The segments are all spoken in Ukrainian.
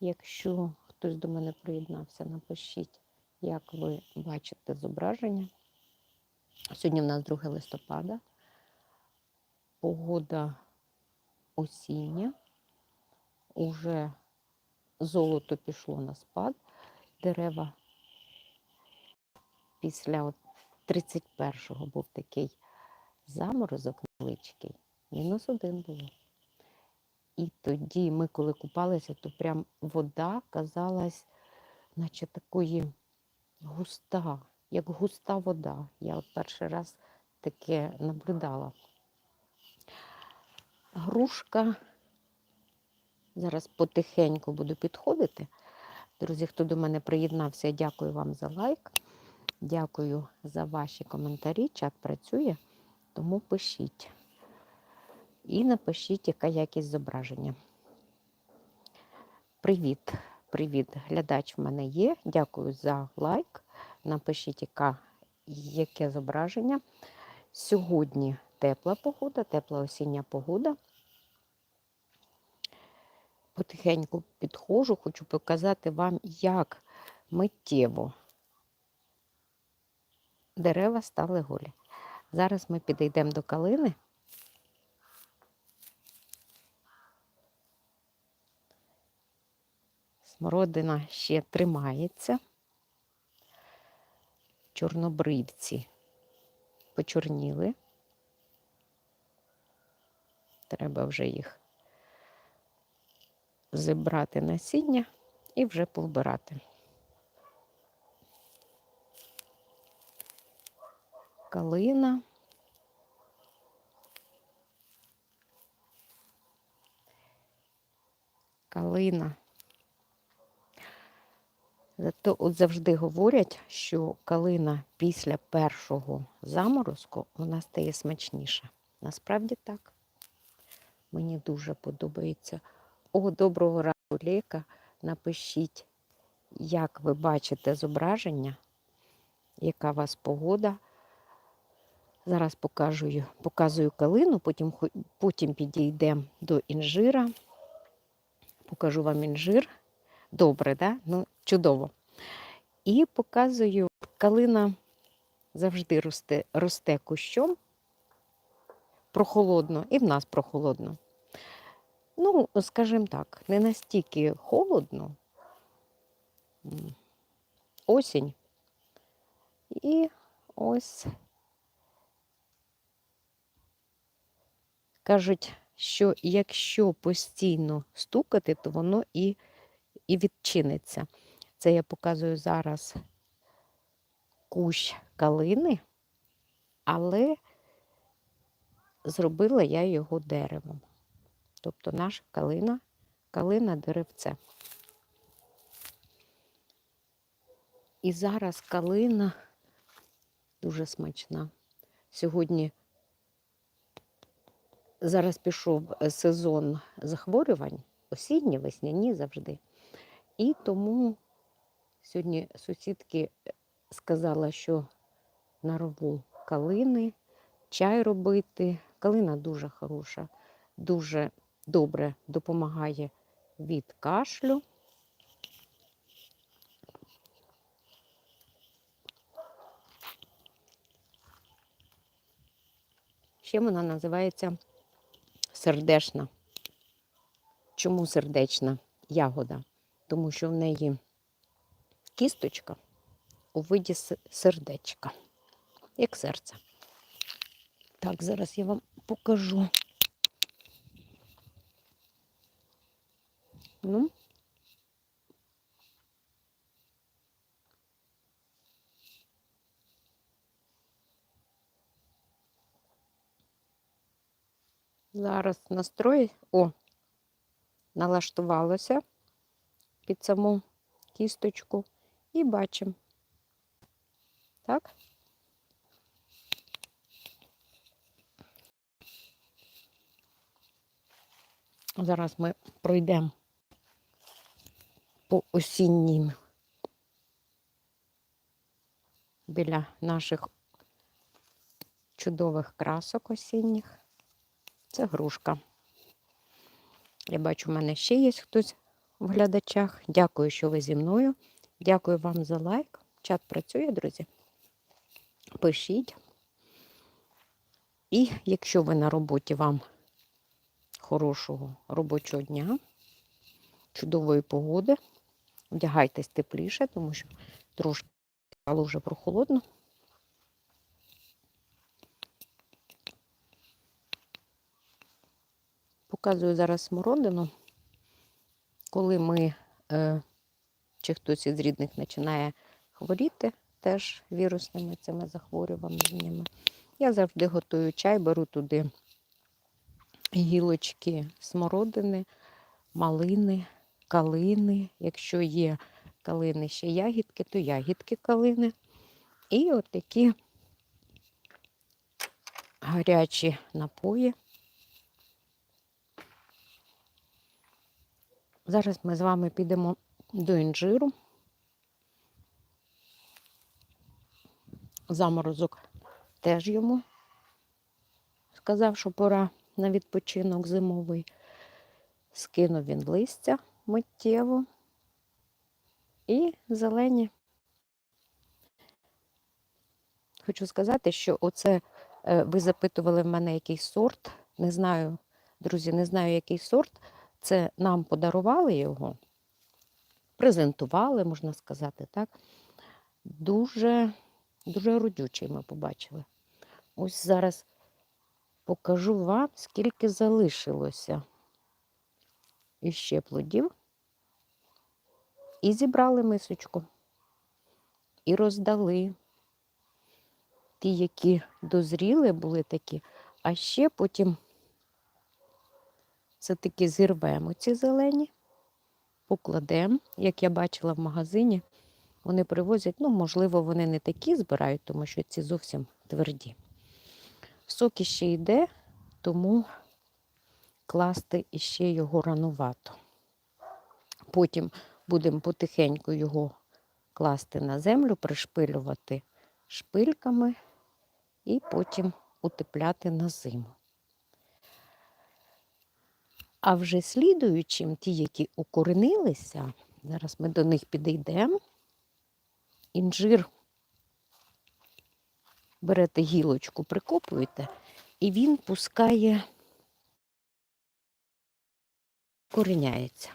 Якщо хтось до мене приєднався, напишіть, як ви бачите зображення. Сьогодні в нас 2 листопада. Погода осіння. Уже золото пішло на спад. Дерева після 31-го був такий заморозок невеличкий. Мінус один було. І тоді ми, коли купалися, то прям вода казалась, наче такої густа, як густа вода. Я от перший раз таке наблюдала. Грушка. Зараз потихеньку буду підходити. Друзі, хто до мене приєднався, дякую вам за лайк. Дякую за ваші коментарі. Чат працює, тому пишіть. І напишіть, яка якість зображення. Привіт, привіт, глядач в мене є. Дякую за лайк. Напишіть, яка, яке зображення. Сьогодні тепла погода, тепла осіння погода. Потихеньку підходжу, хочу показати вам, як миттєво дерева стали голі. Зараз ми підійдемо до калини. Смородина ще тримається. Чорнобривці почорніли. Треба вже їх зібрати насіння і вже повбирати. Калина. Калина. Зато от завжди говорять, що калина після першого заморозку вона стає смачніша. Насправді так. Мені дуже подобається. О, доброго ранку, Лєка. Напишіть, як ви бачите зображення, яка у вас погода. Зараз покажу, показую калину, потім, потім підійдемо до інжира. Покажу вам інжир. Добре, да? Ну, чудово. І показую, калина завжди росте, росте кущом прохолодно, і в нас прохолодно. Ну, скажімо так, не настільки холодно. Осінь. І ось кажуть, що якщо постійно стукати, то воно і, і відчиниться. Це я показую зараз кущ калини, але зробила я його деревом. Тобто наша калина, калина деревце. І зараз калина дуже смачна. Сьогодні зараз пішов сезон захворювань, осінні, весняні завжди. І тому сьогодні сусідки сказала, що нарву калини, чай робити. Калина дуже хороша, дуже добре допомагає від кашлю. Ще вона називається сердешна. Чому сердечна ягода? Тому що в неї кісточка у виді сердечка, як серце. Так, зараз я вам покажу. Ну. Зараз настрой, о, налаштувалося під саму кісточку і бачимо. Так? Зараз ми пройдемо по осіннім біля наших чудових красок осінніх. Це грушка. Я бачу, в мене ще є хтось в глядачах. Дякую, що ви зі мною. Дякую вам за лайк. Чат працює, друзі. Пишіть. І якщо ви на роботі, вам хорошого робочого дня, чудової погоди. Вдягайтесь тепліше, тому що трошки стало вже прохолодно. Показую зараз смородину. Коли ми, е, чи хтось із рідних починає хворіти теж вірусними цими захворюваннями, я завжди готую чай, беру туди гілочки смородини, малини, калини. Якщо є калини ще ягідки, то ягідки калини. І от такі гарячі напої. Зараз ми з вами підемо до інжиру. Заморозок теж йому сказав, що пора на відпочинок зимовий. Скинув він листя миттєво і зелені. Хочу сказати, що оце е, ви запитували в мене який сорт. Не знаю, друзі, не знаю, який сорт. Це нам подарували його, презентували, можна сказати, так. Дуже, дуже родючий ми побачили. Ось зараз покажу вам, скільки залишилося іще плодів. І зібрали мисочку, і роздали. Ті, які дозріли, були такі, а ще потім все-таки зірвемо ці зелені, покладемо, як я бачила в магазині, вони привозять, ну, можливо, вони не такі збирають, тому що ці зовсім тверді. Сок іще йде, тому класти іще його ранувато. Потім будемо потихеньку його класти на землю, пришпилювати шпильками і потім утепляти на зиму. А вже слідуючим, ті, які укоренилися, зараз ми до них підійдемо. Інжир берете гілочку, прикопуєте, і він пускає, кореняється.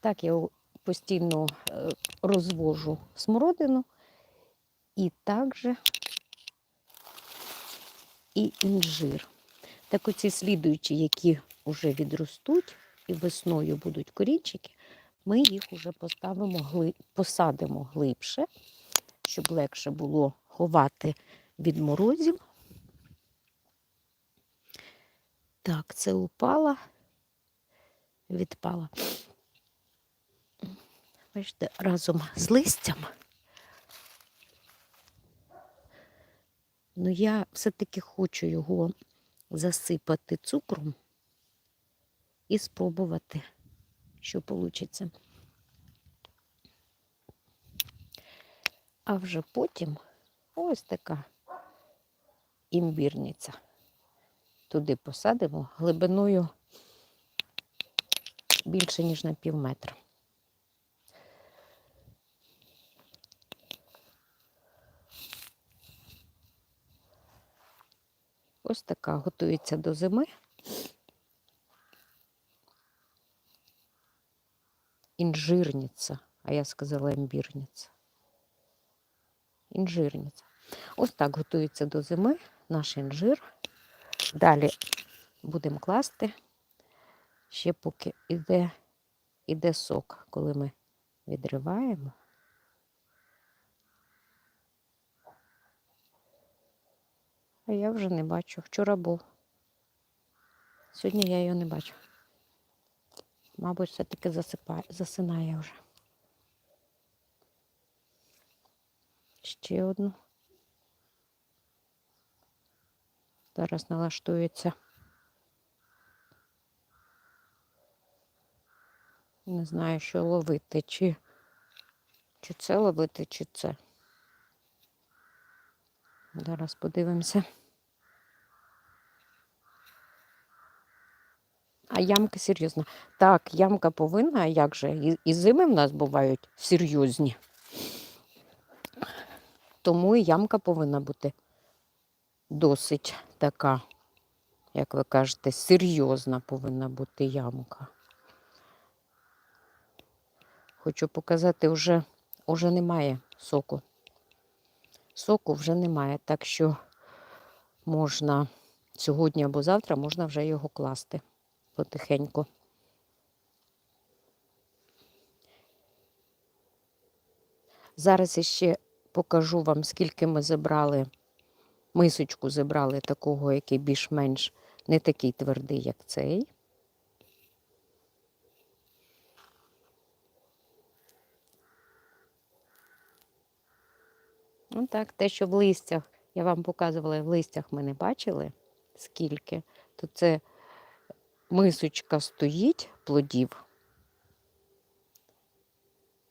Так я постійно е, розвожу смородину і також і інжир. Так оці слідуючі, які вже відростуть і весною будуть корінчики, ми їх вже поставимо посадимо глибше, щоб легше було ховати від морозів. Так, це упала, відпала. Бачите, разом з листям. Ну, я все-таки хочу його засипати цукром і спробувати, що вийде. А вже потім ось така імбірниця. Туди посадимо глибиною більше, ніж на пів метра. Ось така готується до зими. Інжирниця, а я сказала імбірниця. Інжирниця. Ось так готується до зими наш інжир. Далі будемо класти, ще поки йде, йде сок, коли ми відриваємо. А я вже не бачу. Вчора був. Сьогодні я його не бачу. Мабуть, все-таки засипає, засинає вже. Ще одну. Зараз налаштується. Не знаю, що ловити, чи, чи це ловити, чи це. Зараз подивимося. А ямка серйозна. Так, ямка повинна, а як же? І, і зими в нас бувають серйозні. Тому і ямка повинна бути досить така, як ви кажете, серйозна повинна бути ямка. Хочу показати, вже, вже немає соку. Соку вже немає, так що можна сьогодні або завтра можна вже його класти потихеньку. Зараз іще покажу вам, скільки ми забрали, мисочку забрали такого, який більш-менш не такий твердий, як цей. Ну так, те, що в листях, я вам показувала, в листях ми не бачили, скільки, то це мисочка стоїть плодів,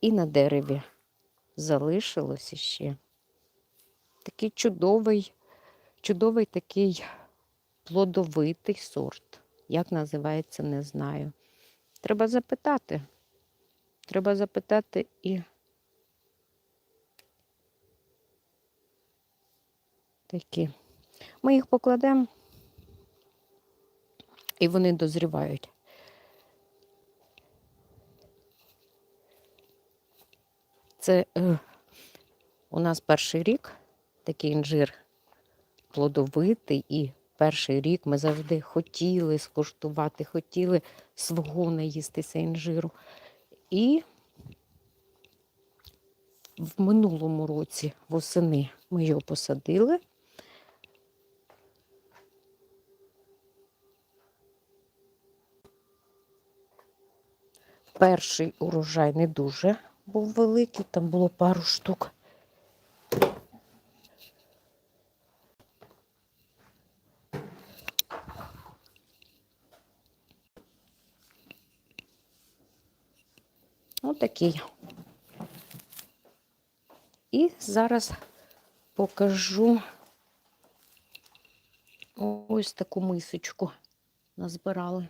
і на дереві залишилось іще. Такий чудовий, чудовий такий плодовитий сорт. Як називається, не знаю. Треба запитати. Треба запитати і такі. Ми їх покладемо, і вони дозрівають. Це е, у нас перший рік такий інжир плодовитий, і перший рік ми завжди хотіли скуштувати, хотіли свого наїстися інжиру. І в минулому році восени ми його посадили. Перший урожай не дуже був великий, там було пару штук. Отакий. І зараз покажу ось таку мисочку назбирали.